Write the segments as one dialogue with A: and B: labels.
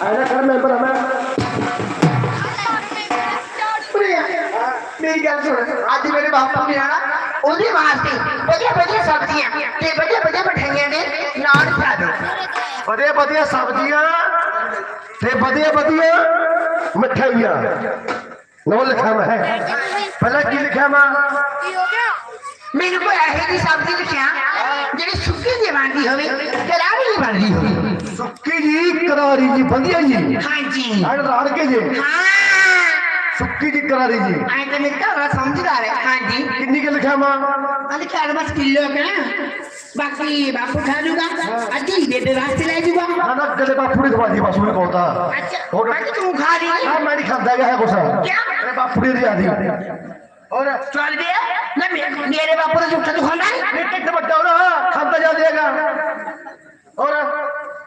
A: ఆయన
B: मेरी सुन आज मेरे बाप
A: ने आना बढ़िया बढ़िया सब्ज़ियाँ ते बढ़िया बढ़िया खा दे बढ़िया
B: बढ़िया सब्ज़ियाँ ते बढ़िया बढ़िया मिठाइयाँ लिखा मैं पहले की लिखा
A: मैं
B: मेरे को
A: ऐसी सब्ज़ी
B: करारी जी
A: बढ़िया
B: जी।
A: हाँ
B: जी।
A: आड़ रार के जी। हाँ। सुक्की जी करारी
B: जी। आई तो मैं रहा समझ
A: रहा है। हाँ जी। कितनी के लिखा माँ? हाँ अरे खैर बस किलो के बाकी बापू खा लूँगा अच्छी ये दे रास्ते
B: ले जूँगा ना ना गले बापू ने दी बासु ने कहता अच्छा और तू
A: खा
B: रही हाँ? मैं नहीं गया है कुछ। क्या?
A: अरे बापू ने दिया दी और चल दे ना मेरे बापू ने जो तो खाना है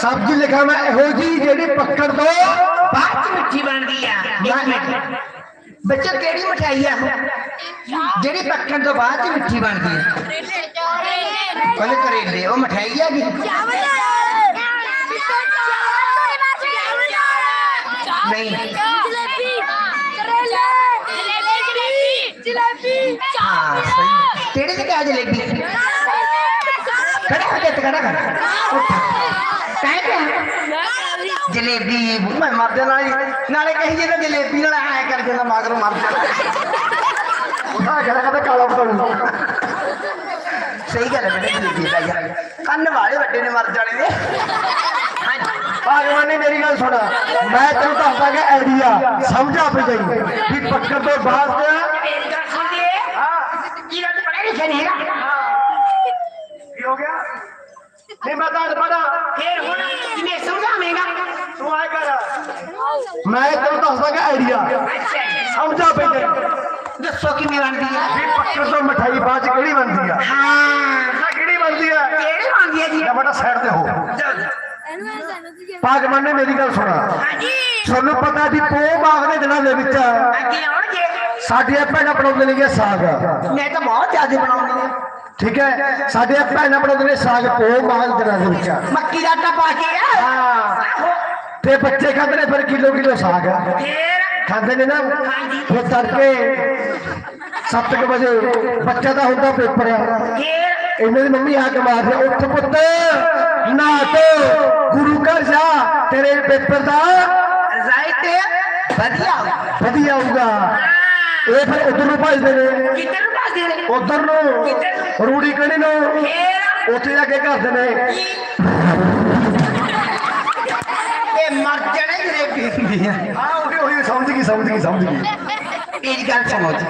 A: सब्ज़ी लिखा मैं हो जी जेडी पकड़ दो। बात मिठी बन दी है बच्चे केड़ी मिठाई है जेडी पकड़ दो बात मिठी बन गई पहले करेले वो मिठाई है नहीं। जलेबी जलेबी जलेबी हाँ सही। तेरे से क्या जलेबी? तो जलेबी
B: मैं मर देना। नाले कही
A: जे जलेबी ना आया कर देना मगर मर देना। काला पड़ू सही गल जलेबी कन्न
B: वाले बड़े ने मर जाने दे। हाँ भगवान ने मेरी गल सुन। मैं तो तेन दसदा गया
A: आइडिया समझा पे गई। कि पकड़ तो बाहर ਨਹੀਂ
B: ਮੈਂ ਤਾਂ ਪੜਾ
A: ਫੇਰ ਹੁਣ ਕਿਵੇਂ ਸਮਝਾਵੇਂਗਾ
B: ਤੂੰ ਆਏ ਕਰ। ਮੈਂ ਤੈਨੂੰ ਦੱਸਦਾ ਕਿ ਆਈਡੀਆ।
A: ਜੀ।
B: ਸਮਝਾ ਜਾਈ
A: ਦੱਸੋ ਕਿਵੇਂ ਬਣਦੀ ਹੈ
B: ਵੀ ਪੱਕੜ ਤੋਂ ਮਠਾਈ ਚ ਕਿਹੜੀ ਬਣਦੀ ਆ?
A: ਹਾਂ।
B: ਦੱਸਾਂ ਕਿਹੜੀ ਬਣਦੀ ਆ?
A: ਕਿਹੜੀ ਬਣਦੀ ਹੈ ਜੀ?
B: ਜਾਂ ਬੜਾ ਸਾਈਡ ਤੇ ਹੋ। ਭਗਵਾਨ ਨੇ ਮੇਰੀ ਗੱਲ ਸੁਣਾ।
A: ਹਾਂਜੀ।
B: ਤੁਹਾਨੂੰ ਪਤਾ ਵੀ ਪੋ ਬਾਗ ਦੇ ਦਿਨਾਂ ਦੇ ਵਿੱਚ
A: ਅੱਗੇ ਆਉਣਗੇ।
B: ਸਾਡੀਆਂ ਭੈਣਾਂ ਬਣਾਉਂਦੇ ਨੇਗੇ ਸਾਗ।
A: ਮੈਂ ਤਾਂ ਬਹੁਤ ਜ਼ਿਆਦਾ ਬਣਾਉਂਦੀ। ਹਾਂ
B: ਠੀਕ ਹੈ? ਸਾਡੀਆਂ ਭੈਣਾਂ ਬਣਾਉਂਦੇ ਨੇ ਸਾਗ ਪੋ ਬਾਗ ਦੇ ਦਿਨਾਂ ਦੇ ਵਿੱਚ।
A: ਮੱਕੀ ਦਾ ਆਟਾ ਪਾ ਕੇ
B: ਹਾਂ। ਤੇ ਬੱਚੇ ਖਾਂਦੇ ਨੇ ਫਿਰ ਕਿਲੋ ਕਿਲੋ ਸਾਗ। ਖਾਂਦੇ ਨੇ ਨਾ? ਫਿਰ ਤੜਕੇ 7 ਵਜੇ ਬੱਚਾ ਦਾ ਹੁੰਦਾ ਪੇਪਰ। ਇਹਨਾਂ ਦੀ ਮੰਮੀ ਆ ਕੇ ਮਾਰਦੀ ਉੱਠ ਪੁੱਤ ਨਾ ਤੋ ਗੁਰੂ ਘਰ ਜਾ ਤੇਰੇ ਪੇਪਰ ਦਾ
A: ਰਾਈਟ ਵਧੀਆ।
B: ਵਧੀਆ ਆਊਗਾ। ਇਹ ਫਿਰ ਉਧਰ ਨੂੰ ਭਜਦੇ ਨੇ
A: ਕਿੱਧਰ ਨੂੰ ਭੱਜਦੇ ਨੇ
B: ਉਧਰ ਨੂੰ ਰੂੜੀ ਕਣੀ ਨੂੰ
A: ਫੇਰ
B: ਉੱਥੇ ਜਾ ਕੇ ਕਰਦੇ ਨੇ
A: ਇਹ ਮਰ ਜਾਣੇ ਜਲੇਬੀ ਹੁੰਦੀ ਆ
B: ਆ ਉਹੀ ਉਹੀ ਸਮਝ ਗਈ ਸਮਝ ਗਈ ਸਮਝ ਗਈ
A: ਮੇਰੀ ਗੱਲ ਸੁਣੋ ਜੀ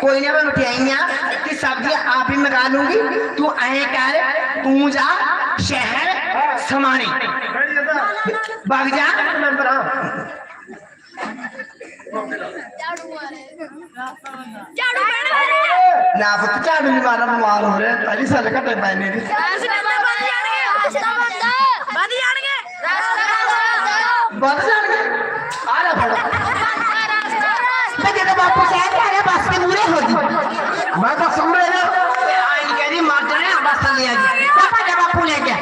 A: ਕੋਈ ਨਾ ਮੈਂ ਮਠਿਆਈਆਂ ਤੇ ਸਬਜ਼ੀਆਂ ਆਪ ਹੀ ਮੰਗਾ ਲੂੰਗੀ ਤੂੰ ਐਂ ਕਰ ਤੂੰ ਜਾ ਸ਼ਹਿਰ ਸਮਾਣੀ ਵਗ ਨਾ ਪੁੱਤ ਝਾੜੂ ਨਹੀਂ ਮਾਰਨਾ ਬਿਮਾਰ ਹੋ ਰਿਹਾ ਪਹਿਲੀ ਸਾਲ ਘਟੇ ਪਏ ਨੇ।
C: ਰਸਤਾ ਬੰਦ ਜਾਣਗੇ
A: ਵੱਧ ਜਾਣਗੇ। ਆ ਲੈ ਫੜ। ਮੈਂ ਜਦੋਂ ਬਾਪੂ ਸਾਹਿਬ ਆ ਗਿਆ ਬੱਸ ਦੇ ਮੂਰੇ ਹੋ ਗਈ।
B: ਮੈਂ ਤਾਂ ਸਮਝ ਰਿਹਾ
A: ਆਈ ਕਹਿੰਦੀ ਮਰ ਜਾਣੇ ਆ ਬੱਸ ਲੈ ਆ ਜੀ ਪਾਪਾ ਦਾ ਬਾਪੂ ਲੈ ਗਿਆ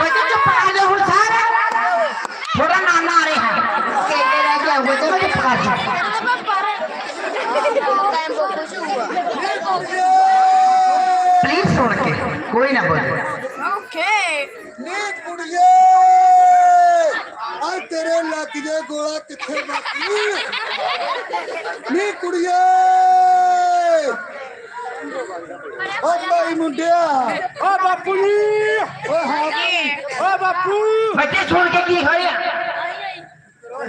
A: ਬੱਚੇ ਚੁੱਪ ਕਰ ਜਾ ਹੁਣ कोई ना बोले।
C: ओके
D: नीट कुड़िए आ तेरे लग जे गोला किथे बाकी नी कुड़िए ओ भाई मुंडिया। ओ बापू जी। ओ हाँ। ओ बापू।
A: बच्चे छोड़ के की खड़े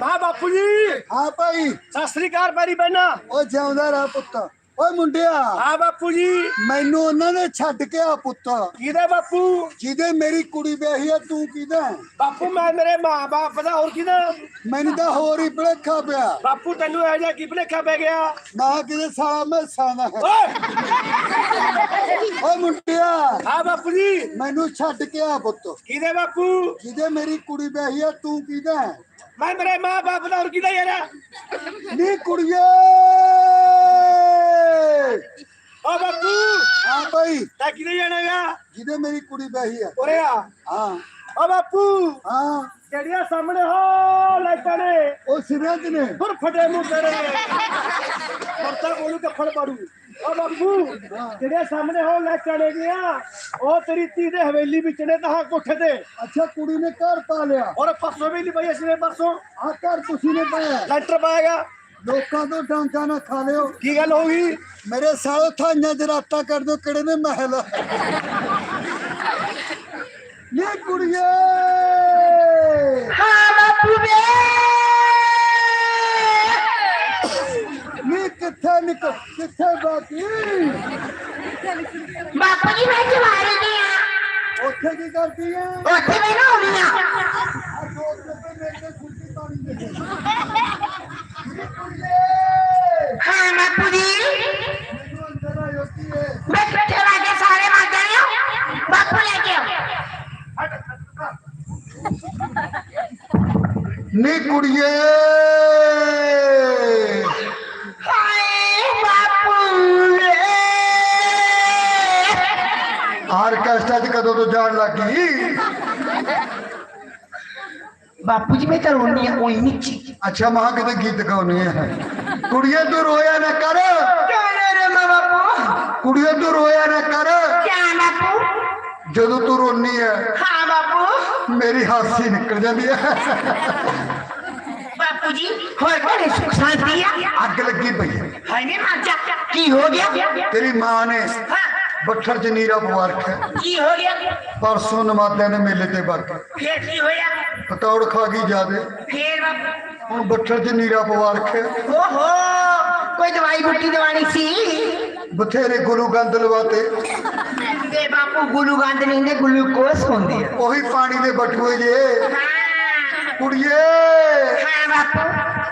D: हाँ बापू जी। हाँ भाई।
B: सत श्री अकाल मेरी बहना।
D: ओ जाऊंदा रहा पुत्ता
E: ਓਏ ਮੁੰਡਿਆ।
B: ਹਾਂ ਬਾਪੂ ਜੀ।
E: ਮੈਨੂੰ ਉਹਨਾਂ ਨੇ ਛੱਡ ਕੇ ਆ ਪੁੱਤ।
B: ਕਿਹਦਾ ਬਾਪੂ?
E: ਜਿਹਦੇ ਮੇਰੀ ਕੁੜੀ ਵਿਆਹੀ ਆ ਤੂੰ ਕਿਹਦਾ? ਹੈ?
B: ਬਾਪੂ ਮੈਂ ਮੇਰੇ ਮਾਂ-ਬਾਪ ਦਾ ਹੋਰ ਕਿਹਦਾ?
E: ਮੈਨੂੰ ਤਾਂ ਹੋਰ ਹੀ ਭੁਲੇਖਾ ਪਿਆ।
B: ਬਾਪੂ ਤੈਨੂੰ ਇਹ ਜਿਹਾ ਕੀ ਭੁਲੇਖਾ ਪੈ ਗਿਆ?
E: ਨਾ ਕਿਤੇ ਸਾਲਾ ਮੈਸਾਂ ਦਾ ਹੈ।
B: ਓਏ!
E: ਓਏ ਮੁੰਡਿਆ।
B: ਹਾਂ ਬਾਪੂ ਜੀ।
E: ਮੈਨੂੰ ਛੱਡ ਕੇ ਆ ਪੁੱਤ।
B: ਕਿਹਦੇ ਬਾਪੂ?
E: ਜਿਹਦੇ ਮੇਰੀ ਕੁੜੀ ਵਿਆਹੀ ਆ ਤੂੰ ਕਿਹਦਾ? ਹੈ?
B: ਮੈਂ ਮੇਰੇ ਮਾਂ-ਬਾਪ ਦਾ ਹੋਰ ਕਿਹਦਾ ਯਾਰ?
E: ਨੀ ਕੁੜੀਏ।
B: ਓ ਬਾਪੂ।
E: ਹਾਂ ਭਾਈ।
B: ਤਾਂ ਕਿਹਦੇ ਜਾਣਾਗਾ
E: ਜਿਹਦੇ ਮੇਰੀ ਕੁੜੀ ਵਿਆਹੀ ਆ।
B: ਉਰੇ ਆ।
E: ਹਾਂ।
B: ਓ ਬਾਪੂ।
E: ਹਾਂ।
B: ਜਿਹੜੀਆਂ ਸਾਹਮਣੇ ਹੋ ਲਾਈਟਾਂ ਨੇ।
E: ਉਹ ਸਿਰਾਂ 'ਚ ਨੇ।
B: ਫਿਰ ਫਟੇ ਮੂੰਹ ਤੇਰੇ। ਫਰਤਾ ਕੋਲੂ ਕੱਫੜ ਪਾੜੂ ਓ ਬਾਪੂ ਜਿਹੜੀਆਂ ਸਾਹਮਣੇ ਹੋ ਲਾਈਟਾਂ ਨੇ ਗਿਆ ਉਹ ਤੇਰੀ ਧੀ ਦੇ ਹਵੇਲੀ ਵਿੱਚ ਨੇ ਤਾਂ ਕੋਠੇ ਤੇ।
E: ਅੱਛਾ ਕੁੜੀ ਨੇ ਘਰ ਪਾ ਲਿਆ।
B: ਔਰ ਪਰਸੋਂ ਵੀ ਨਹੀਂ ਪਈ ਅਸੀਂ ਨੇ ਪਰਸੋਂ
E: ਆ ਘਰ ਤੁਸੀਂ ਨੇ ਪਾਇਆ।
B: ਲੈਂਟਰ ਪਾਏਗਾ।
E: ਲੋਕਾਂ ਤੋਂ ਡਾਂਗਾ ਨਾ ਖਾ ਲਿਓ
B: ਕੀ ਗੱਲ ਹੋ ਗਈ
E: ਮੇਰੇ ਸਾਲੋ ਥਾਈਆਂ ਚ ਰਾਤਾਂ ਕਰ ਦਿਓ ਕਿਹੜੇ ਨੇ ਮਹਿਲ ਨੀ ਕੁੜੀਏ
A: ਹਾਂ ਬਾਪੂ ਵੇ
E: ਨੀ ਕਿੱਥੇ ਨਿਕਲ ਕਿੱਥੇ ਬਾਕੀ
F: ਬਾਪੂ ਜੀ ਮੈਂ ਜਵਾਰੀ ਦੀ ਆ
E: ਉੱਥੇ ਕੀ ਕਰਦੀ ਐ
A: ਉੱਥੇ ਮੈਂ ਨਾ ਹੋਣੀ ਆ
E: ਆ ਦੋ ਰੁਪਏ ਮੇਰੇ ਤੇ ਸੁੱਤੀ ਪਾਣੀ ਦੇ हाँ बापू
A: जी बस बैठे
E: वागे सारे वागे बापू लेके
A: नी कुड़िए आर्केस्ट्रा कदों तो जान लगी ਬਾਪੂ ਵੇ
D: ਆਰਕੈਸਟਰਾ 'ਚ ਕਦੋਂ ਤੋਂ ਜਾਣ ਲੱਗੀ
A: ਬਾਪੂ ਜੀ ਮੈਂ ਤਾਂ ਰੋਣੀ ਆ ਕੋਈ ਨਹੀਂ
D: ਅੱਛਾ ਮਾਂ ਕਿਤੇ ਗੀਤ ਗਾਉਣੀ ਹੈ ਕੁੜੀਏ ਤੂੰ ਰੋਇਆ ਨਾ ਕਰ
A: ਕਿਉਂ ਰੇ ਮਾਂ ਬਾਪੂ
D: ਕੁੜੀਏ ਤੂੰ ਰੋਇਆ ਨਾ ਕਰ
A: ਕਿਆ ਬਾਪੂ
D: ਜਦੋਂ ਤੂੰ ਰੋਨੀ ਹੈ
A: ਹਾਂ ਬਾਪੂ
D: ਮੇਰੀ ਹਾਸੀ ਨਿਕਲ ਜਾਂਦੀ ਹੈ
A: ਬਾਪੂ ਜੀ ਹੋਰ ਬੜੇ ਸੁਖ ਸ਼ਾਂਤੀ ਆ
D: ਅੱਗ ਲੱਗੀ ਪਈ ਹੈ
A: ਹਾਏ ਵੇ ਮਰ ਜਾ ਕੀ ਹੋ ਗਿਆ
D: ਤੇਰੀ ਮਾਂ ਨੇ
A: ਹਾਂ
D: ਬੱਠਰ 'ਚ ਨੀਰਾ ਪਵਾ ਰੱਖਿਆ
A: ਕੀ ਹੋ ਗਿਆ
D: ਪਰਸੋਂ ਨਮਾਦਿਆਂ ਨੇ ਮੇਲੇ ਤੇ ਵਗ
A: ਫੇਰ ਕੀ ਹੋਇਆ
D: ਪਤੌੜ ਖਾ ਗਈ ਜਾਦੇ
A: ਫੇਰ ਬਾਪੂ
D: ਹੁਣ ਬੱਠਰ 'ਚ ਨੀਰਾ ਪਵਾ ਰੱਖਿਆ।
A: ਓਹੋ ਕੋਈ ਦਵਾਈ ਬੁੱਟੀ ਦਵਾਣੀ ਸੀ?
D: ਬਥੇਰੇ ਗੁਰੂ ਗੰਦ ਲਵਾਤੇ।
A: ਤੇ ਬਾਪੂ ਗੁਲੂ ਗੰਦ ਨਹੀਂ ਹੁੰਦੇ ਗਲੂਕੋਸ ਹੁੰਦੇ ਆ।
D: ਉਹੀ ਪਾਣੀ ਦੇ ਬਟੂਏ ਜੇ।
A: ਹਾਂ।
D: ਕੁੜੀਏ।
A: ਹਾਂ ਬਾਪੂ।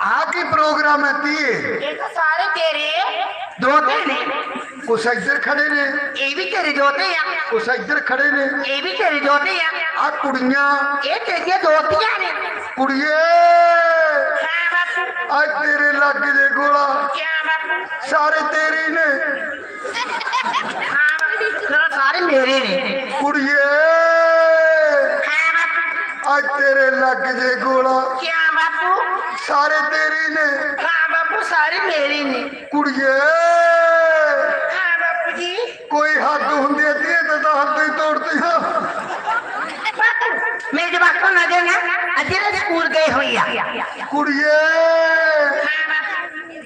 D: ਆ ਕੀ ਪ੍ਰੋਗਰਾਮ ਹੈ ਧੀਏ?
A: ਇਹ ਤਾਂ ਸਾਰੇ ਤੇਰੇ।
D: ਇੱਧਰ ਖੜੇ ਨੇ उस
A: इधर खड़े ने। ये भी
D: तेरी जोते
A: है। उस इधर खड़े
D: ने।
A: ये भी
D: तेरी जोते है। आ कुड़िया।
A: ये तेरी
D: जोतियाँ ने। कुड़िए आज
A: तेरे लग दे गोला। सारे
D: तेरे
A: ने। हाँ,
D: सारे मेरे ने। कुड़िए आज
A: तेरे लग
D: दे गोला। क्या बापू?
A: सारे तेरे ने। हाँ बापू
D: सारे
A: मेरे ने। कुड़िए
D: ਕੋਈ ਹੱਦ ਹੁੰਦੀ ਹੈ ਤੇ ਤਾਂ ਹੱਦ ਹੀ ਤੋੜਦੀ ਆ।
A: ਮੇਰੇ ਜਵਾਕੋ ਨਜ਼ਰ ਨਾ ਅੱਜ ਸਕੂਲ ਗਏ ਹੋਈ ਆ।
D: ਕੁੜੀਏ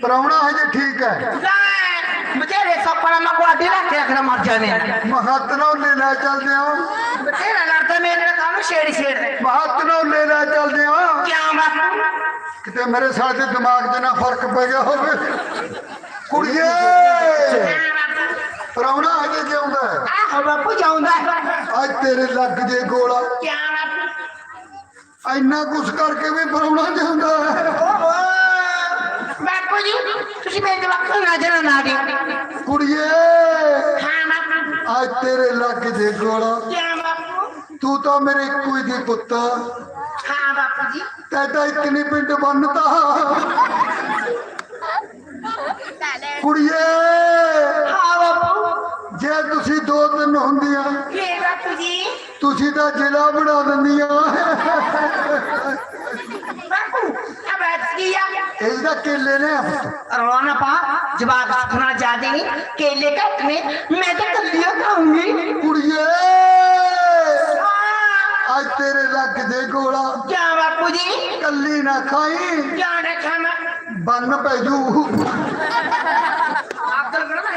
D: ਪ੍ਰਾਹੁਣਾ ਹਜੇ ਠੀਕ ਹੈ।
A: ਬਥੇਰੇ ਸੱਪਣਾ ਮਾ ਕੋ ਅੱਡੇ ਰੱਖ ਕੇ ਰੱਖਣਾ ਮਰ ਜਾਣੇ
D: ਮਹੱਤ ਨਾਲ ਲੈ ਲੈ ਚੱਲਦੇ ਆ।
A: ਬਥੇਰਾ ਲੜਦਾ ਮੇਰੇ ਨਾਲ ਕਾਹਨੂੰ ਛੇੜ ਛੇੜ
D: ਮਹੱਤ ਨਾਲ ਲੈ ਲੈ ਚੱਲਦੇ ਆ।
A: ਕਿਆ ਬਾਪੂ?
D: ਕਿਤੇ ਮੇਰੇ ਸਾਲ ਦੇ ਦਿਮਾਗ 'ਚ ਨਾ ਫ਼ਰਕ ਪੈ ਗਿਆ ਹੋਵੇ। ਕੁੜੀਏ!
A: ਹਾਂ ਬਾਪੂ
D: ਪ੍ਰਾਹੁਣਾ ਹਜੇ ਜਿਉਂਦਾ ਹੈ
A: ਆਹੋ ਬਾਪੂ ਜਾਉਂਦਾ
D: ਅੱਜ ਤੇਰੇ ਲੱਗ ਜੇ ਗੋਲਾ
A: ਕਿਆ ਬਾਪੂ
D: ਇੰਨਾ ਕੁਛ ਕਰਕੇ ਵੀ ਪ੍ਰਾਹੁਣਾ ਜਿਉਂਦਾ ਹੈ
A: ਓਹੋ ਬਾਪੂ ਜੀ ਤੁਸੀਂ ਮੇਰੇ ਜਵਾਕੋ ਨਜ਼ਰ ਨਾ ਦਿਓ
D: ਕੁੜੀਏ
A: ਹਾਂ ਬਾਪੂ
D: ਅੱਜ ਤੇਰੇ ਲੱਗ ਜੇ ਗੋਲਾ
A: ਕਿਆ ਬਾਪੂ
D: ਤੂੰ ਤਾਂ ਮੇਰੇ ਇੱਕੋ ਹੀ ਦੀ ਪੁੱਤ
A: ਹਾਂ ਬਾਪੂ ਜੀ
D: ਤੈਦਾ ਇੱਕ ਨਹੀਂ ਪਿੰਡ ਬੰਨਤਾ ਕੁੜੀਏ
A: ਹਾਂ ਬਾਪੂ
D: ਜੇ ਤੁਸੀਂ ਦੋ ਤਿੰਨ ਹੁੰਦੀਆਂ
A: ਫੇਰ ਬਾਪੂ ਜੀ
D: ਤੁਸੀਂ ਤਾਂ ਜ਼ਿਲ੍ਹਾ ਬਣਾ ਦਿੰਦੀਆਂ
A: ਬਾਪੂ ਆ ਬੈਠ ਗਿਆ
D: ਇਹਦਾ ਕੇਲੇ ਨੇ
A: ਰੋਣਾ ਪਾ ਜਵਾਬ ਸੁਣਾ ਜਾਦੇ ਨਹੀਂ ਕੇਲੇ ਕੱਟ ਨੇ ਮੈਂ ਤਾਂ ਕੱਲੀਆਂ ਖਾਉਂਗੀ
D: ਕੁੜੀਏ
A: ਹਾਂ
D: ਅੱਜ ਤੇਰੇ ਲੱਗ ਦੇ ਗੋਲਾ
A: ਕਿਆ ਬਾਪੂ ਜੀ
D: ਕੱਲੀ ਨਾ ਖਾਈ
A: ਜਾਣੇ ਖਾਣਾ
D: ਬੰਨ ਪੈ ਜੂ
A: ਆਕਲ ਕਰ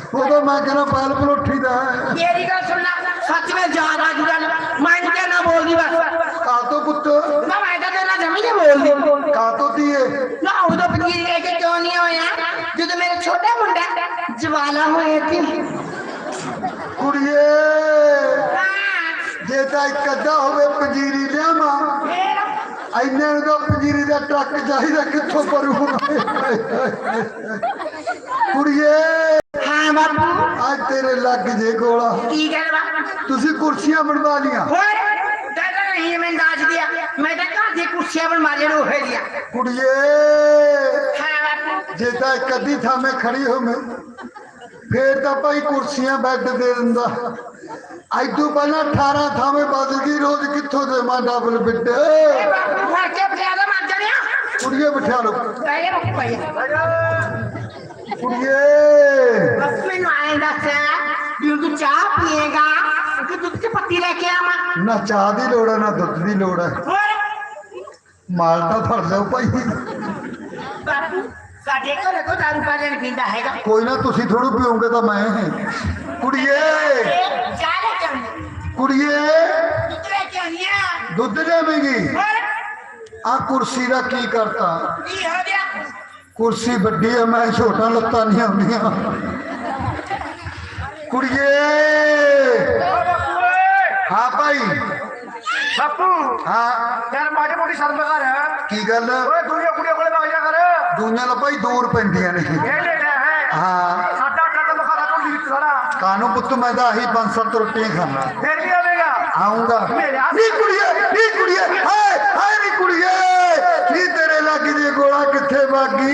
D: ਉਦੋਂ ਮੈਂ ਕਹਿੰਦਾ ਪੈਲ ਪਲੋਠੀ ਦਾ ਹੈ
A: ਮੇਰੀ ਗੱਲ ਸੁਣ ਲੈ ਸੱਚ ਵਿੱਚ ਯਾਦ ਆ ਜੂ ਗੱਲ ਮੈਂ ਤੇ ਨਾ ਬੋਲਦੀ ਬਸ
D: ਕਾਤੋਂ ਪੁੱਤ
A: ਨਾ ਮੈਂ ਤਾਂ ਤੇਰਾ ਜਮੀ ਨਹੀਂ ਬੋਲਦੀ
D: ਕਾਤੋਂ ਦੀਏ
A: ਨਾ ਉਦੋਂ ਪਨੀਰ ਲੈ ਕੇ ਕਿਉਂ ਨਹੀਂ ਹੋਇਆ ਜਦੋਂ ਮੇਰੇ ਛੋਟਾ ਮੁੰਡਾ ਜਵਾਲਾ ਹੋਇਆ ਸੀ
D: ਕੁੜੀਏ
A: ਹਾਂ,
D: ਜੇ ਤਾਂ ਇੱਕ ਅੱਧਾ ਹੋਵੇ ਪੰਜੀਰੀ ਲਿਆਵਾਂ
A: ਫੇਰ
D: ਐਨੇ ਨੂੰ ਤਾਂ ਪੰਜੀਰੀ ਦਾ ਟਰੱਕ ਚਾਹੀਦਾ ਕਿੱਥੋਂ ਭਰੂ ਕੁੜੀਏ
A: ਹਾਂ ਬਾਪੂ?
D: ਅੱਜ ਤੇਰੇ ਲੱਗ ਜੇ ਗੋਲਾ।
A: ਕੀ ਗੱਲ ਬਾਪੂ?
D: ਤੁਸੀਂ ਕੁਰਸੀਆਂ ਬਣਵਾ ਲੀਆਂ
A: ਹੋਰ? ਦਾਦਾ ਨਹੀਂ ਮੈਂ ਦਾਜ ਦਿਆ ਮੈਂ ਤਾਂ ਘਰ ਦੀ ਕੁਰਸੀਆਂ ਬਣਾ ਲੈਣ ਉਹ ਦਿਆ।
D: ਕੁੜੀਏ।
A: ਹਾਂ ਬਾਪੂ।
D: ਜੇ ਤਾਂ ਇੱਕ ਅੱਧੀ ਥਾਵੇਂ ਖੜੀ ਹੋਵੇਂ ਫੇਰ ਤਾਂ ਭਾਈ ਕੁਰਸੀਆਂ ਬੈੱਡ ਦੇ ਦਿੰਦਾ। ਐਦੂ ਪਹਿਲਾਂ 18 ਥਾਵੇਂ ਬਦਲ ਗਈ ਰੋਜ਼ ਕਿੱਥੋਂ ਦੇਵਾਂ ਡਬਲ ਬਿੱਡ
A: ਇਹ ਬਾਪੂ ਫੜ ਕੇ ਬਠਿਆ ਮਰ ਜਾਣਿਆ।
D: ਕੁੜੀਏ ਬਿਠਾ
A: ਪਈ
D: ਕੁੜੀਏ।
A: ਬਸ ਮੈਨੂੰ ਆਏ ਦੱਸ ਵੀ ਤੂੰ ਚਾਹ ਪੀਏਗਾ ਕਿ ਦੁੱਧ ਚ ਪੱਤੀ ਲੈ ਕੇ ਆਵਾਂ।
D: ਨਾ ਚਾਹ ਦੀ ਲੋੜ ਹੈ ਨਾ ਦੁੱਧ ਦੀ ਲੋੜ ਹੈ
A: ਹੋਰ?
D: ਮਾਲ ਤਾਂ ਫੜ ਲਿਓ ਭਾਈ।
A: ਬਾਪੂ ਸਾਡੇ ਘਰੇ ਕੋਈ ਦਾਰੂ ਪਾ ਲੈਣ ਪੀਂਦਾ ਹੈਗਾ।
D: ਕੋਈ ਨਾ ਤੁਸੀਂ ਥੋੜੂ ਪੀਓਗੇ ਤਾਂ ਮੈਂ। ਕੁੜੀਏ।
A: ਚਾਹ ਲੈ ਕੇ
D: ਕੁੜੀਏ।
A: ਦੁੱਧ ਲੈ ਕੇ ਆਉਂਦੀ ਆ।
D: ਦੁੱਧ
A: ਹੋਰ?
D: ਆ ਕੁਰਸੀ ਦਾ ਕੀ ਕਰਤਾ?
A: ਕੀ ਹੋ ਗਿਆ?
D: ਕੁਰਸੀ ਵੱਡੀ ਹੈ ਮੈਂ ਛੋਟਾ ਲੱਤਾਂ ਨਹੀਂ ਆਉਂਦੀਆਂ। ਕੁੜੀਏ! ਹਾਂ ਭਾਈ।
G: ਬਾਪੂ
D: ਹਾਂ।
G: ਯਾਰ ਮਾੜੀ ਮੋਟੀ ਸ਼ਰਮ ਕਰ।
D: ਕੀ ਗੱਲ?
G: ਓਏ ਦੁਨੀਆ ਕੁੜੀਆਂ ਕੋਲੇ ਵਗ ਜਾ ਕਰ।
D: ਦੁਨੀਆ ਦਾ ਭਾਈ ਦੂਰ ਪੈਂਦੀਆਂ ਨੇ।
G: ਇਹ ਲੈਣਾ ਹੈ।
D: ਹਾਂ।
G: ਸਾਡਾ ਟੱਕ ਬਖਾਰਾ ਤੋਂ ਵਿੱਚ ਸਾਰਾ।
D: ਕਾਨੂੰ ਪੁੱਤ ਮੈਂ ਤਾਂ ਆਹੀ ਪੰਜ ਸੱਤ ਰੋਟੀਆਂ ਖਾਣਾ
G: ਫੇਰ ਵੀ ਆਵੇਗਾ
D: ਆਉਂਗਾ ਨੀ ਕੁੜੀਏ ਨੀ ਕੁੜੀਏ ਹਾਏ ਹਾਏ ਨੀ ਕੁੜੀਏ। ਨੀ ਤੇਰੇ ਲੱਗ ਜੇ ਗੋਲਾ ਕਿੱਥੇ ਵਾਗੀ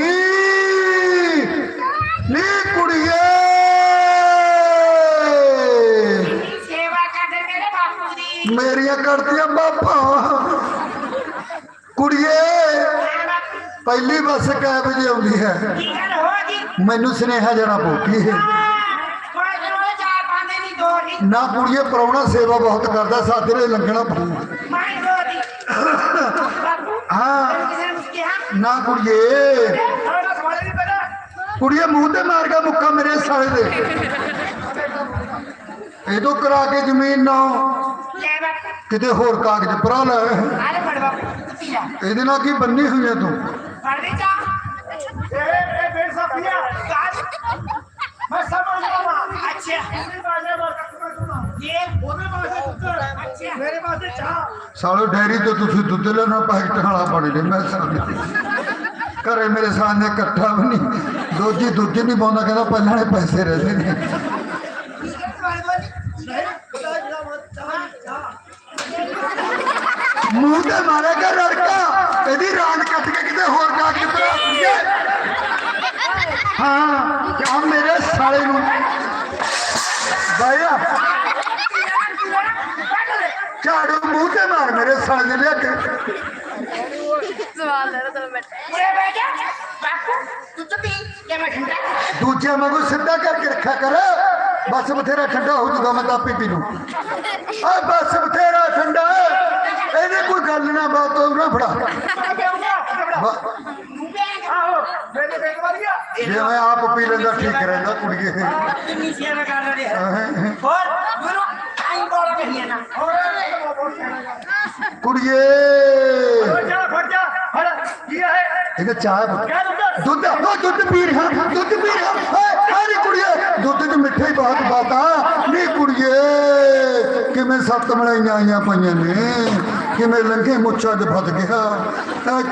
D: ਨੀ ਕੁੜੀਏ।
A: ਸੇਵਾ ਕਰਦੇ ਮੇਰੇ ਬਾਪੂ ਦੀ।
D: ਮੇਰੀਆਂ ਕਰਤੀਆਂ ਬਾਪਾ। ਕੁੜੀਏ ਪਹਿਲੀ ਬੱਸ ਕੈ ਵਜੇ ਆਉਂਦੀ ਹੈ।
A: ਹੋ
D: ਮੈਨੂੰ ਸੁਨੇਹਾ ਜਣਾ ਪਊਗੀ
A: ਕੋਈ ਜਰੂਰ ਚਾਰ ਪਾਉਂਦੇ ਨਹੀਂ ਦੋ ਨਹੀਂ
D: ਨਾ ਕੁੜੀਏ ਪ੍ਰਾਹੁਣਾ ਸੇਵਾ ਬਹੁਤ ਕਰਦਾ ਸਾਡੇ ਨੇ ਲੰਘਣਾ ਪਊ। ਹਾਂ।
A: ਨੇ
D: ਕੁੜੀਏ। ਕੁੜੀਏ ਮੂੰਹ ਤੇ ਮਾਰ ਗਿਆ ਮੁੱਕਾ ਮੇਰੇ ਸਾਲੇ ਦੇ। ਇਹ ਤੋਂ ਕਰਾ ਕੇ ਜ਼ਮੀਨ ਨਾ ਕਿਤੇ ਹੋਰ ਕਾਗਜ਼ ਭਰਾ ਲੈ। ਇਹਦੇ ਨਾਲ ਕੀ ਬੰਨੀ ਹੋਈ ਹੈ ਤੂੰ?
A: ਫੜ ਦੇ ਚਾਹ
G: ਇਹ ਇਹ ਬੇੜ ਸਾਫੀਆ ਮੈਂ ਸਮਝ ਲਵਾਂ
A: ਅੱਛਾ।
G: ਉਹਦੇ ਬਾਰੇ ਬਾਤ
A: ਇਹ
G: ਉਹਦੇ ਬਾਰੇ ਪੁੱਤਰ
A: ਅੱਛਾ।
G: ਮੇਰੇ ਵਾਸਤੇ ਚਾਹ।
D: ਸਾਲੋ ਡੈਰੀ ਤੋਂ ਤੁਸੀਂ ਦੁੱਧ ਲੈਣਾ ਪੈਕਟ ਵਾਲਾ ਬਣੇ ਨੇ ਮੈਂ ਸਾਹਮਣੇ ਘਰੇ ਮੇਰੇ ਸਾਹਮਣੇ ਇਕੱਠਾ ਵੀ ਨਹੀਂ। ਦੋਜੀ ਦੁੱਧ ਨਹੀਂ ਪਾਉਂਦਾ ਕਹਿੰਦਾ ਪਹਿਲਾਂ ਨੇ ਪੈਸੇ ਰਹਿੰਦੇ ਨੇ।
A: ਕੀ ਕਰ ਤੁਹਾਡੇ ਕੋਲ
D: ਮੂੰਹ ਤੇ ਮਾਰੇਗਾ ਲੜਕਾ। ਇਹਦੀ ਰਾਨ ਕੱਟ ਕੇ ਕਿਤੇ ਹੋਰ ਜਾ ਕੇ ਭਰਾ ਦਈਏ ਹਾਂ ਕਿਆ ਮੇਰੇ ਸਾਲੇ ਨੂੰ। ਬਾਇਆ ਝਾੜੂ ਮੂੰਹ ਤੇ ਮਾਰ ਮੇਰੇ ਸਾਲੇ ਨੇ ਲਿਆ ਕੇ।
C: ਸਵਾਲ ਲੈ ਰਹਾ ਬੈਠ।
A: ਉਰੇ ਬਹਿ ਜਾ। ਬਾਪੂ ਤੂੰ ਤਾਂ ਪੀ ਲੈ ਮੈਂ ਠੰਡਾ।
D: ਦੂਜੇ ਵਾਂਗੂ ਸਿੱਧਾ ਕਰਕੇ ਰੱਖਿਆ ਕਰ। ਬਸ ਬਥੇਰਾ ਠੰਡਾ ਹੋ ਜੂਗਾ ਮੈਂ ਤਾਂ ਪੀ ਲੂ ਆ ਬਸ ਬਥੇਰਾ ਠੰਡਾ। ਇਹਦੀ ਕੋਈ ਗੱਲ ਨਾ ਬਾਤ ਹੋ ਨਾ ਫੜਾ।
G: ਮੇਰੇ
D: ਜੇ ਮੈਂ ਆਪ ਪੀ ਲੈਂਦਾ ਠੀਕ ਰਹਿੰਦਾ ਕੁੜੀਏ।
A: ਕਿੰਨੀ ਸੇਵਾ ਕਰ ਰਹੇ ਹੋਰ ਗੁਰੂ ਆਈ ਬੋਲ ਰਹੀ ਹੈ ਨਾ।
D: ਕੁੜੀਏ कुड़िए आईया लंघे मुछा च
G: फस गया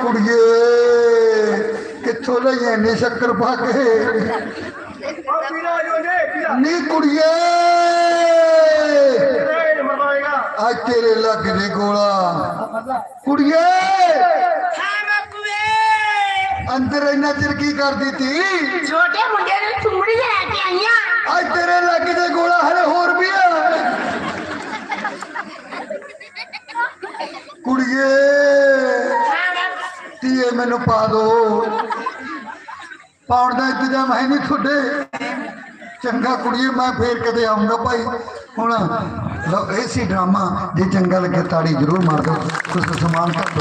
G: कुड़िए किथों शक्कर
D: पा के?
G: नी कुड़िए
D: ਅੱਜ ਤੇਰੇ ਲੱਗ ਜੇ ਗੋਲਾ। ਕੁੜੀਏ! ਅੰਦਰ ਇੰਨਾ ਚਿਰ ਕੀ ਕਰਦੀ ਤੀ
A: ਛੋਟੇ ਮੁੰਡੇ ਨੂੰ ਚੁੰਮੜੀ ਲੈ ਕੇ ਆਈਆਂ।
D: ਅੱਜ ਤੇਰੇ ਲੱਗ ਜੇ ਗੋਲਾ ਹਲੇ ਹੋਰ ਵੀ ਆ। ਕੁੜੀਏ! ਧੀਏ ਮੈਨੂੰ ਪਾ ਦੋ। ਪਾਉਣ ਦਾ ਇੰਤਜ਼ਾਮ ਹੈ ਨਹੀਂ ਤੁਹਾਡੇ। ਚੰਗਾ ਕੁੜੀਏ ਮੈਂ ਫੇਰ ਕਦੇ ਆਉਂਗਾ ਭਾਈ। ਹੁਣ ਲਓ ਇਹ ਸੀ ਡਰਾਮਾ ਜੇ ਚੰਗਾ ਲੱਗੇ ਤਾੜੀ ਜ਼ਰੂਰ ਮਾਰ ਦਿਓ। ਕੁਝ ਸਮਾਨ ਕਰ